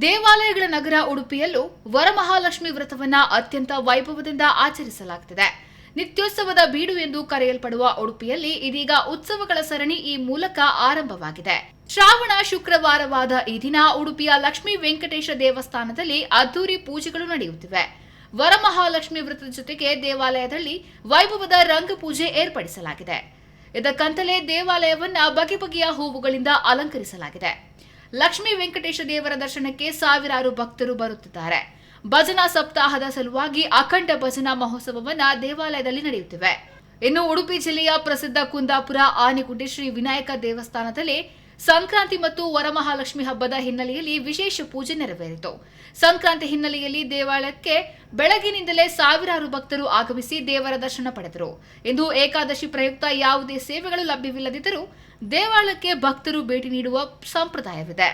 ದೇವಾಲಯಗಳ ನಗರ ಉಡುಪಿಯಲ್ಲೂ ವರಮಹಾಲಕ್ಷ್ಮಿ ವ್ರತವನ್ನ ಅತ್ಯಂತ ವೈಭವದಿಂದ ಆಚರಿಸಲಾಗುತ್ತಿದೆ ನಿತ್ಯೋತ್ಸವದ ಬೀಡು ಎಂದು ಕರೆಯಲ್ಪಡುವ ಉಡುಪಿಯಲ್ಲಿ ಇದೀಗ ಉತ್ಸವಗಳ ಸರಣಿ ಈ ಮೂಲಕ ಆರಂಭವಾಗಿದೆ. ಶ್ರಾವಣ, ಶುಕ್ರವಾರವಾದ ಈ ದಿನ ಉಡುಪಿಯ ಲಕ್ಷ್ಮೀ ವೆಂಕಟೇಶ ದೇವಸ್ಥಾನದಲ್ಲಿ ಅದ್ದೂರಿ ಪೂಜೆಗಳು ನಡೆಯುತ್ತಿವೆ. ವರಮಹಾಲಕ್ಷ್ಮಿ ವ್ರತದ ಜೊತೆಗೆ ದೇವಾಲಯದಲ್ಲಿ ವೈಭವದ ರಂಗಪೂಜೆ ಏರ್ಪಡಿಸಲಾಗಿದೆ. ಇದಕ್ಕಂತಲೇ ದೇವಾಲಯವನ್ನ ಬಗೆ ಬಗೆಯ ಹೂವುಗಳಿಂದ ಅಲಂಕರಿಸಲಾಗಿದೆ. ಲಕ್ಷ್ಮೀ ವೆಂಕಟೇಶ ದೇವರ ದರ್ಶನಕ್ಕೆ ಸಾವಿರಾರು ಭಕ್ತರು ಬರುತ್ತಿದ್ದಾರೆ. ಭಜನಾ ಸಪ್ತಾಹದ ಸಲುವಾಗಿ ಅಖಂಡ ಭಜನಾ ಮಹೋತ್ಸವವನ್ನ ದೇವಾಲಯದಲ್ಲಿ ನಡೆಯುತ್ತಿವೆ. ಇನ್ನು ಉಡುಪಿ ಜಿಲ್ಲೆಯ ಪ್ರಸಿದ್ಧ ಕುಂದಾಪುರ ಆನೆಗುಡ್ಡೆ ಶ್ರೀ ವಿನಾಯಕ ದೇವಸ್ಥಾನದಲ್ಲಿ ಸಂಕ್ರಾಂತಿ ಮತ್ತು ವರಮಹಾಲಕ್ಷ್ಮಿ ಹಬ್ಬದ ಹಿನ್ನೆಲೆಯಲ್ಲಿ ವಿಶೇಷ ಪೂಜೆ ನೆರವೇರಿತು. ಸಂಕ್ರಾಂತಿ ಹಿನ್ನೆಲೆಯಲ್ಲಿ ದೇವಾಲಯಕ್ಕೆ ಬೆಳಗಿನಿಂದಲೇ ಸಾವಿರಾರು ಭಕ್ತರು ಆಗಮಿಸಿ ದೇವರ ದರ್ಶನ ಪಡೆದರು. ಇಂದು ಏಕಾದಶಿ ಪ್ರಯುಕ್ತ ಯಾವುದೇ ಸೇವೆಗಳು ಲಭ್ಯವಿಲ್ಲದಿದ್ದರೂ ದೇವಾಲಯಕ್ಕೆ ಭಕ್ತರು ಭೇಟಿ ನೀಡುವ ಸಂಪ್ರದಾಯವಿದೆ.